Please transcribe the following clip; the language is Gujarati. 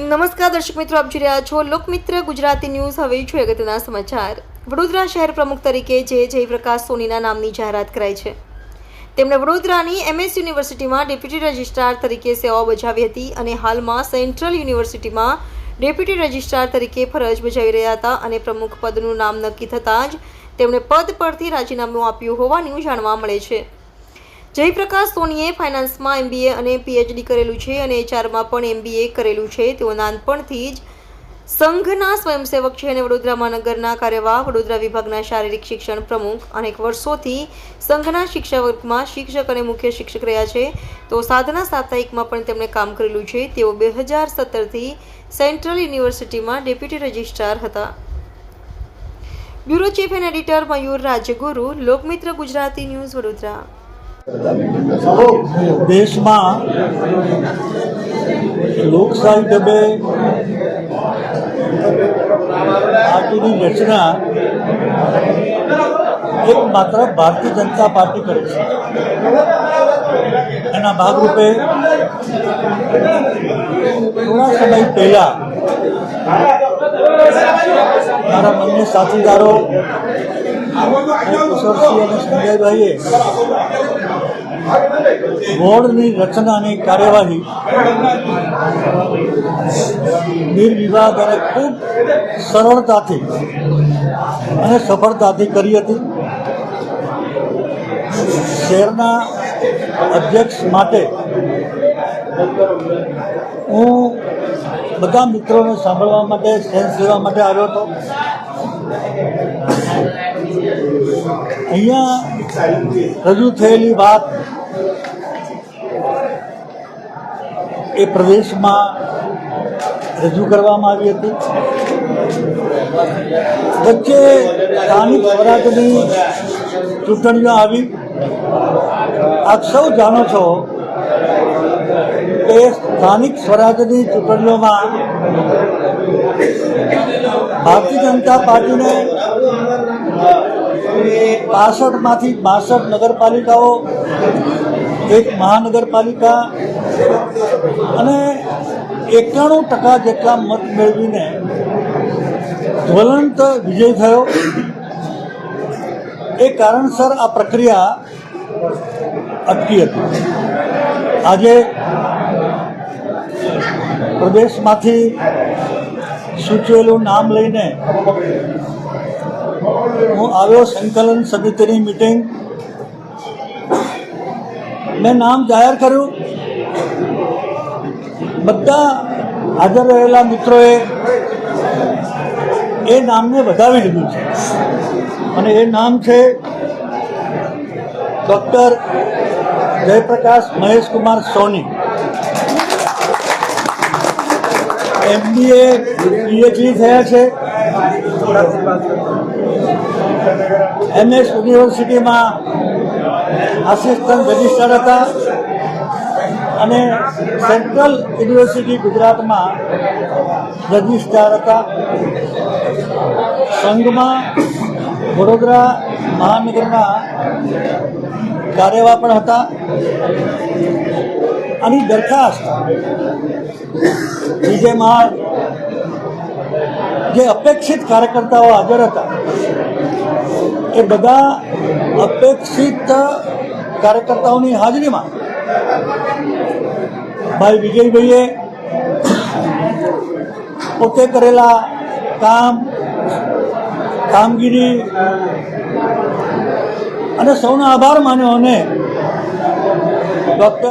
નમસ્કાર દર્શક મિત્રો, આપ જોઈ રહ્યા છો લોકમિત્ર ગુજરાતી ન્યૂઝ. હવે છું અગત્યના સમાચાર. વડોદરા શહેર પ્રમુખ તરીકે જે જયપ્રકાશ સોનીના નામની જાહેરાત કરાઈ છે. તેમણે વડોદરાની એમએસ યુનિવર્સિટીમાં ડેપ્યુટી રજિસ્ટ્રાર તરીકે સેવાઓ બજાવી હતી અને હાલમાં સેન્ટ્રલ યુનિવર્સિટીમાં ડેપ્યુટી રજિસ્ટ્રાર તરીકે ફરજ બજાવી રહ્યા હતા અને પ્રમુખ પદનું નામ નક્કી થતાં જ તેમણે પદ પરથી રાજીનામું આપ્યું હોવાનું જાણવા મળે છે. જયપ્રકાશ સોનીએ ફાઇનાન્સમાં એમબીએ અને પીએચડી કરેલું છે અને એચઆરમાં પણ એમબીએ કરેલું છે. તેઓ નાનપણથી જ સંઘના સ્વયંસેવક છે અને વડોદરા મહાનગરના કાર્યવાહ, વડોદરા વિભાગના શારીરિક શિક્ષણ પ્રમુખ અનેક વર્ષોથી સંઘના શિક્ષા વર્ગમાં શિક્ષક અને મુખ્ય શિક્ષક રહ્યા છે. તો સાધના સાપ્તાહિકમાં પણ તેમણે કામ કરેલું છે. તેઓ બે હજાર સત્તરથી સેન્ટ્રલ યુનિવર્સિટીમાં ડેપ્યુટી રજિસ્ટ્રાર હતા. Bureau chief and editor Mayur Rajguru, Lokmitra Gujarati news Vadodara. દેશમાં લોકશાહી ઢબે પાર્ટીની રચના એક માત્ર ભારતીય જનતા પાર્ટી કરે છે. એના ભાગરૂપે થોડા સમય પહેલા મારા બંને સાથીદારો કુશળસિંહ અને સંજયભાઈએ બોર્ડની રચનાની કાર્યવાહી નિર્વિવાદ અને ખૂબ સરળતાથી અને સફળતાથી કરી હતી. શહેરના અધ્યક્ષ માટે હું બધા મિત્રોને સાંભળવા માટે સેન્સ લેવા માટે આવ્યો હતો. અહીંયા રજૂ થયેલી વાત એ પ્રદેશમાં રજૂ કરવામાં આવી હતી. વચ્ચે સ્થાનિક સ્વરાજની ચૂંટણીઓ આવી. આપ સૌ જાણો છો કે સ્થાનિક સ્વરાજની ચૂંટણીઓમાં ભારતીય જનતા પાર્ટીને પાસઠમાંથી બાસઠ નગરપાલિકાઓ, એક મહાનગરપાલિકા અને એકાણું ટકા જેટલા મત મેળવીને જ્વલંત વિજય થયો. એ કારણસર આ પ્રક્રિયા અટકી હતી. આજે પ્રદેશમાંથી સૂચવેલું નામ લઈને હું આવ્યો સંકલન સમિતિની મિટિંગ મેં નામ જાહેર કર્યું. બધા હાજર રહેલા મિત્રોએ એ નામને વધાવી લીધું છે. અને એ નામ છે doctor Jayprakash Maheshkumar Soni. MBA, PhD થયા છે. એમએસ યુનિવર્સિટીમાં આસિસ્ટન્ટ રજિસ્ટર હતા અને સેન્ટ્રલ યુનિવર્સિટી ગુજરાતમાં રજિસ્ટ્રાર હતા. સંઘમાં વડોદરા મહાનગરના કાર્યવાહ પણ હતા. આની દરખાસ્ત વિજય માળ જે અપેક્ષિત કાર્યકર્તાઓ હાજર હતા. એ બધા અપેક્ષિત કાર્યકર્તાઓની હાજરીમાં ભાઈ વિજયભાઈએ પોતે કરેલા કામ, કામગીરી અને સૌનો આભાર માન્યો અને ડૉક્ટર